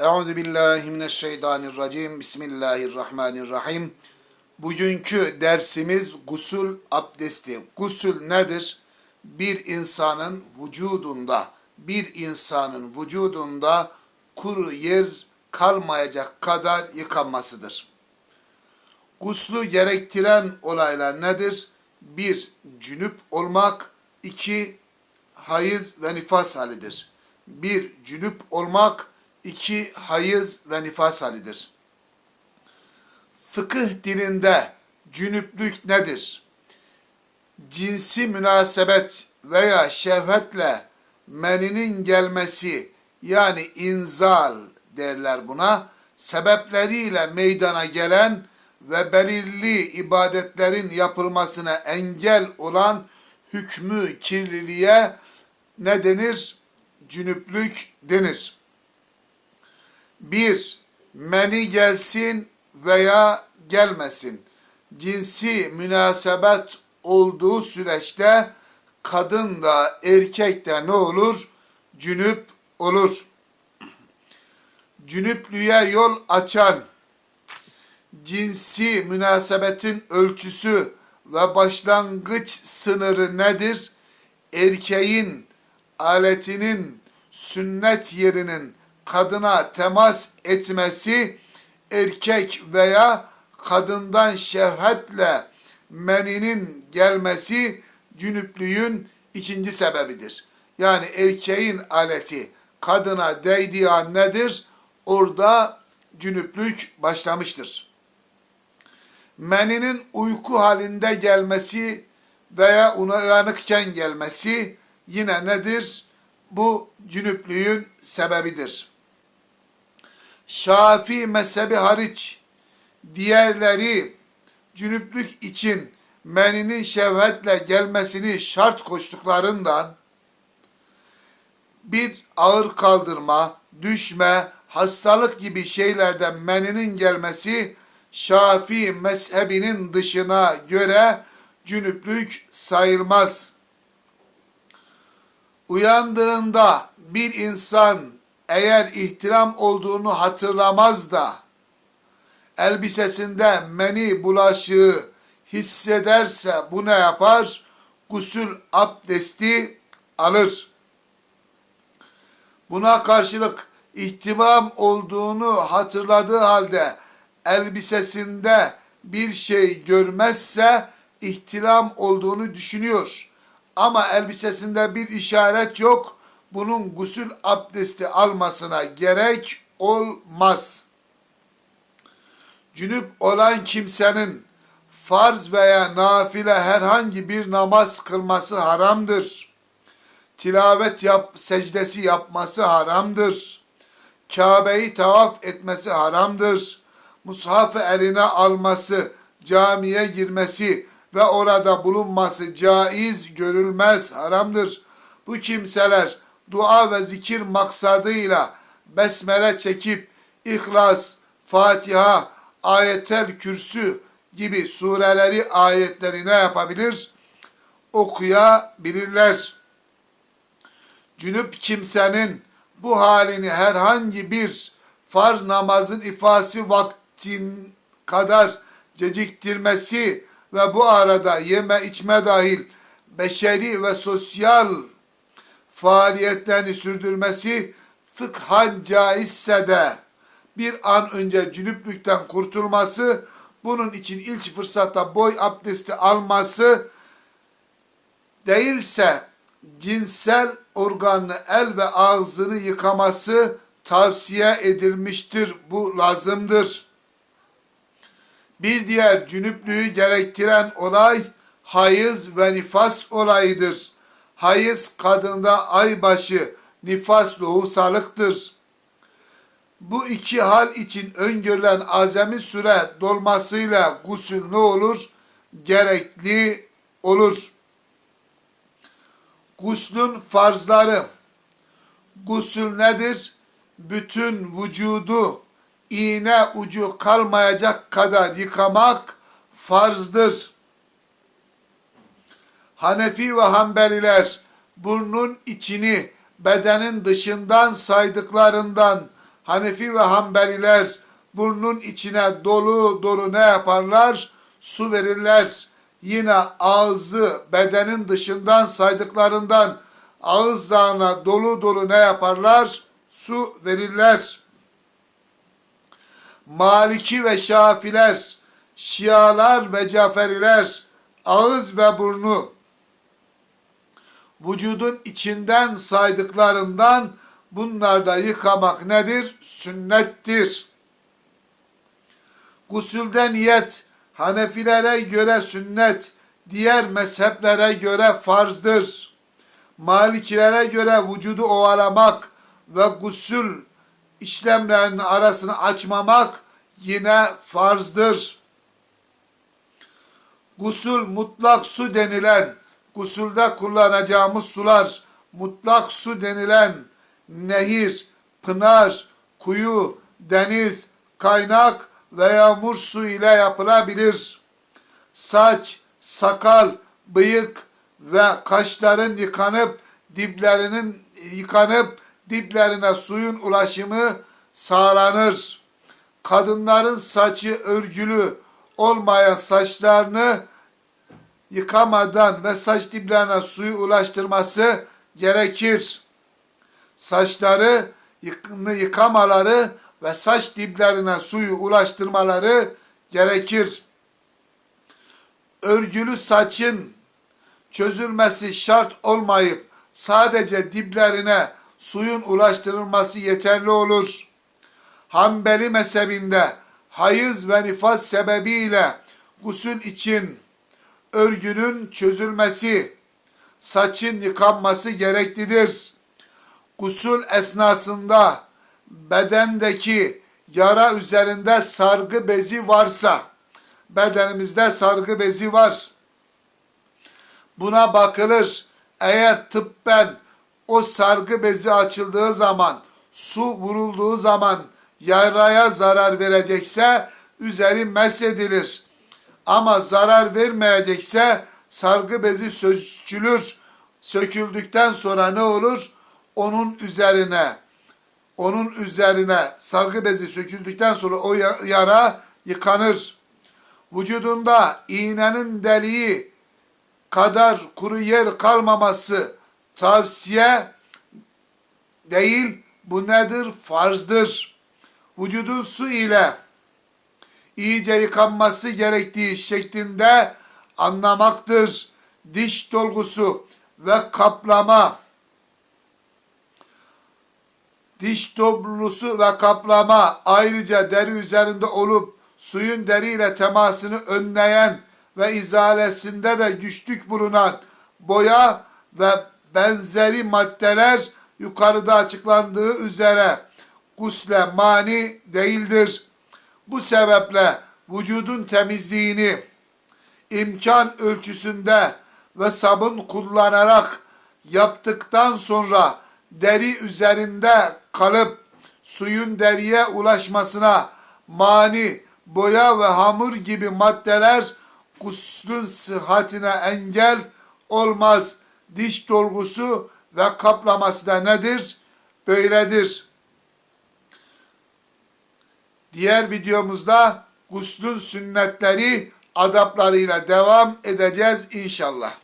Euzu billahi mineşşeytanirracim. Bismillahirrahmanirrahim. Bugünkü dersimiz gusül abdesti. Gusül nedir? Bir insanın vücudunda, bir insanın vücudunda kuru yer kalmayacak kadar yıkanmasıdır. Guslu gerektiren olaylar nedir? Bir, cünüp olmak. iki hayız ve nifas halidir. Bir, cünüp olmak. İki hayız ve nifas halidir. Fıkıh dilinde cünüplük nedir? Cinsi münasebet veya şehvetle meninin gelmesi yani inzal derler buna sebepleriyle meydana gelen ve belirli ibadetlerin yapılmasına engel olan hükmü kirliliğe ne denir? Cünüplük denir. Bir, meni gelsin veya gelmesin. Cinsi münasebet olduğu süreçte kadın da erkek de ne olur? Cünüp olur. Cünüplüğe yol açan cinsi münasebetin ölçüsü ve başlangıç sınırı nedir? Erkeğin aletinin sünnet yerinin kadına temas etmesi erkek veya kadından şehvetle meninin gelmesi cünüplüğün ikinci sebebidir. Yani erkeğin aleti kadına değdiği an nedir? Orada cünüplük başlamıştır. Meninin uyku halinde gelmesi veya ona uyanıkken gelmesi yine nedir? Bu cünüplüğün sebebidir. Şafii mezhebi hariç diğerleri cünüplük için meninin şehvetle gelmesini şart koştuklarından bir ağır kaldırma, düşme, hastalık gibi şeylerden meninin gelmesi Şafii mezhebinin dışına göre cünüplük sayılmaz. Uyandığında bir insan eğer ihtiram olduğunu hatırlamaz da elbisesinde meni bulaşığı hissederse bu ne yapar? Gusül abdesti alır. Buna karşılık ihtimam olduğunu hatırladığı halde elbisesinde bir şey görmezse ihtilam olduğunu düşünüyor. Ama elbisesinde bir işaret yok. Bunun gusül abdesti almasına gerek olmaz. Cünüp olan kimsenin farz veya nafile herhangi bir namaz kılması haramdır. Tilavet yap, secdesi yapması haramdır. Kabe'yi tavaf etmesi haramdır. Mushafı eline alması, camiye girmesi ve orada bulunması caiz görülmez, haramdır. Bu kimseler dua ve zikir maksadıyla besmele çekip İhlas, Fatiha, Ayetel Kürsü gibi sureleri, ayetleri ne yapabilir? Okuyabilirler. Cünüp kimsenin bu halini herhangi bir farz namazın ifası vaktin kadar geciktirmesi ve bu arada yeme içme dahil beşeri ve sosyal faaliyetlerini sürdürmesi fıkhan caizse de bir an önce cünüplükten kurtulması, bunun için ilk fırsatta boy abdesti alması değilse cinsel organını el ve ağzını yıkaması tavsiye edilmiştir. Bu lazımdır. Bir diğer cünüplüğü gerektiren olay hayız ve nifas olayıdır. Hayız kadında aybaşı, nifas lohusalıktır. Bu iki hal için öngörülen azami süre dolmasıyla gusül ne olur? Gerekli olur. Guslün farzları. Gusül nedir? Bütün vücudu iğne ucu kalmayacak kadar yıkamak farzdır. Hanefi ve Hanbeliler burnun içini bedenin dışından saydıklarından Hanefi ve Hanbeliler burnun içine dolu dolu ne yaparlar? Su verirler. Yine ağzı bedenin dışından saydıklarından ağız zağına dolu dolu ne yaparlar? Su verirler. Maliki ve Şafiler, Şialar ve Caferiler ağız ve burnu vücudun içinden saydıklarından bunlarda yıkamak nedir? Sünnettir. Gusülde niyet Hanefilere göre sünnet, diğer mezheplere göre farzdır. Malikilere göre vücudu ovalamak ve gusül işlemlerinin arasını açmamak yine farzdır. Gusül mutlak su denilen, gusülde kullanacağımız sular, mutlak su denilen nehir, pınar, kuyu, deniz, kaynak ve yağmur su ile yapılabilir. Saç, sakal, bıyık ve kaşların yıkanıp diplerinin yıkanıp diplerine suyun ulaşımı sağlanır. Kadınların saçı örgülü olmayan saçlarını yıkamadan ve saç diplerine suyu ulaştırması gerekir. Saçları yık- yıkamaları ve saç diplerine suyu ulaştırmaları gerekir. Örgülü saçın çözülmesi şart olmayıp sadece diplerine suyun ulaştırılması yeterli olur. Hanbeli mezhebinde hayız ve nifas sebebiyle gusül için örgünün çözülmesi, saçın yıkanması gereklidir. Gusül esnasında bedendeki yara üzerinde sargı bezi varsa, bedenimizde sargı bezi var. Buna bakılır. Eğer tıbben o sargı bezi açıldığı zaman, su vurulduğu zaman yaraya zarar verecekse üzeri mesedilir. Ama zarar vermeyecekse sargı bezi sökülür. Söküldükten sonra ne olur? Onun üzerine onun üzerine sargı bezi söküldükten sonra o ya- yara yıkanır. Vücudunda iğnenin deliği kadar kuru yer kalmaması tavsiye değil. Bu nedir? Farzdır. Vücudun su ile iyice yıkanması gerektiği şeklinde anlamaktır. Diş dolgusu ve kaplama diş doblusu ve kaplama ayrıca deri üzerinde olup suyun deriyle temasını önleyen ve izalesinde de güçlük bulunan boya ve benzeri maddeler yukarıda açıklandığı üzere gusle mani değildir. Bu sebeple vücudun temizliğini imkan ölçüsünde ve sabun kullanarak yaptıktan sonra deri üzerinde kalıp suyun deriye ulaşmasına mani, boya ve hamur gibi maddeler guslün sıhhatine engel olmaz. Diş dolgusu ve kaplaması da nedir? Böyledir. Diğer videomuzda guslün sünnetleri adaplarıyla devam edeceğiz inşallah.